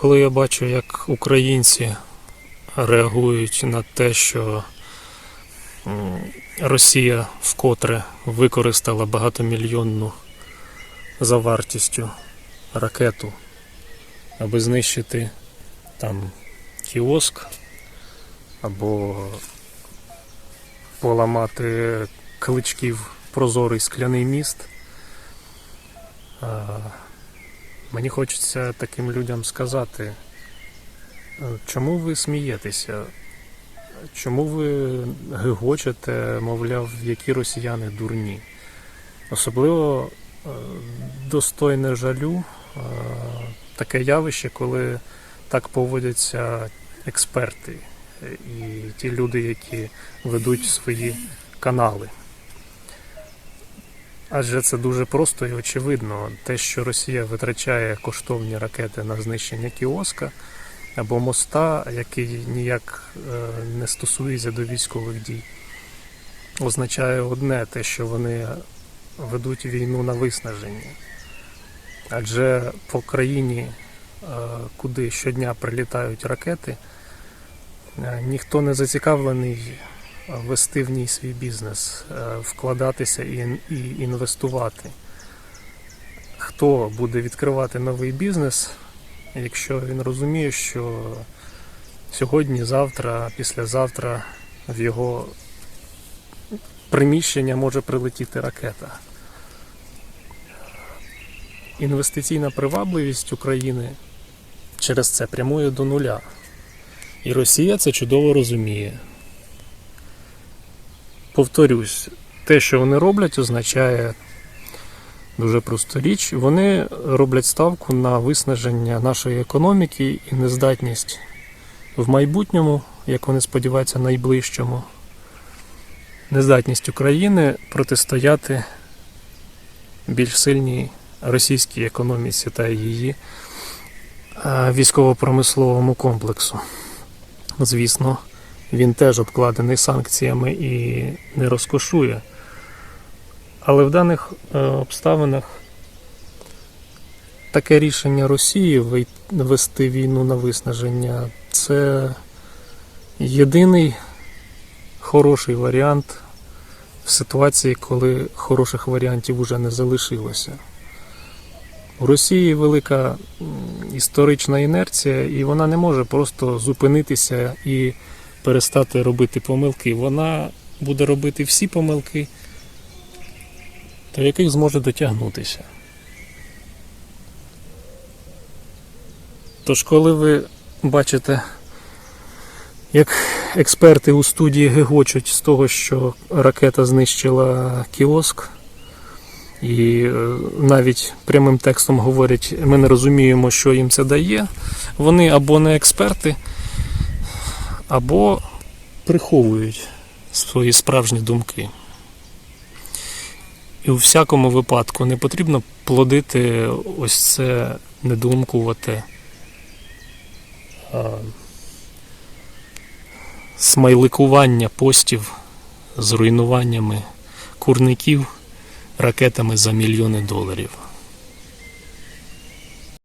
Коли я бачу, як українці реагують на те, що Росія вкотре використала багатомільйонну за вартістю ракету, аби знищити там кіоск або поламати кличків прозорий скляний міст. Мені хочеться таким людям сказати, е, чому ви смієтеся? Чому ви гигочете, мовляв, які росіяни дурні? Особливо е, достойне жалю е, таке явище, коли так поводяться експерти і ті люди, які ведуть свої канали. Адже це дуже просто і очевидно. Те, що Росія витрачає коштовні ракети на знищення кіоска або моста, який ніяк е, не стосується до військових дій, означає одне те, що вони ведуть війну на виснаження. Адже по країні, е, куди щодня прилітають ракети, е, ніхто не зацікавлений вести в ній свій бізнес, е, вкладатися і, і інвестувати. Хто буде відкривати новий бізнес, якщо він розуміє, що сьогодні, завтра, післязавтра в його приміщення може прилетіти ракета? Інвестиційна привабливість України через це прямує до нуля. І Росія це чудово розуміє. Повторюсь, те, що вони роблять, означає дуже просту річ. Вони роблять ставку на виснаження нашої економіки і нездатність в майбутньому, як вони сподіваються, найближчому, нездатність України протистояти більш сильній російській економіці та її е, військово-промисловому комплексу. Звісно, він теж обкладений санкціями і не розкошує. Але в даних е, обставинах таке рішення Росії вести війну на виснаження це єдиний хороший варіант в ситуації, коли хороших варіантів уже не залишилося. У Росії велика історична інерція, і вона не може просто зупинитися і перестати робити помилки. Вона буде робити всі помилки, до яких зможе дотягнутися. Тож, коли ви бачите, як експерти у студії гигочуть з того, що ракета знищила кіоск, і е, навіть прямим текстом говорять, ми не розуміємо, що їм це дає, вони або не експерти, або приховують свої справжні думки. І у всякому випадку не потрібно плодити ось це недумкувати а, смайликування постів з руйнуваннями курників ракетами за мільйони доларів.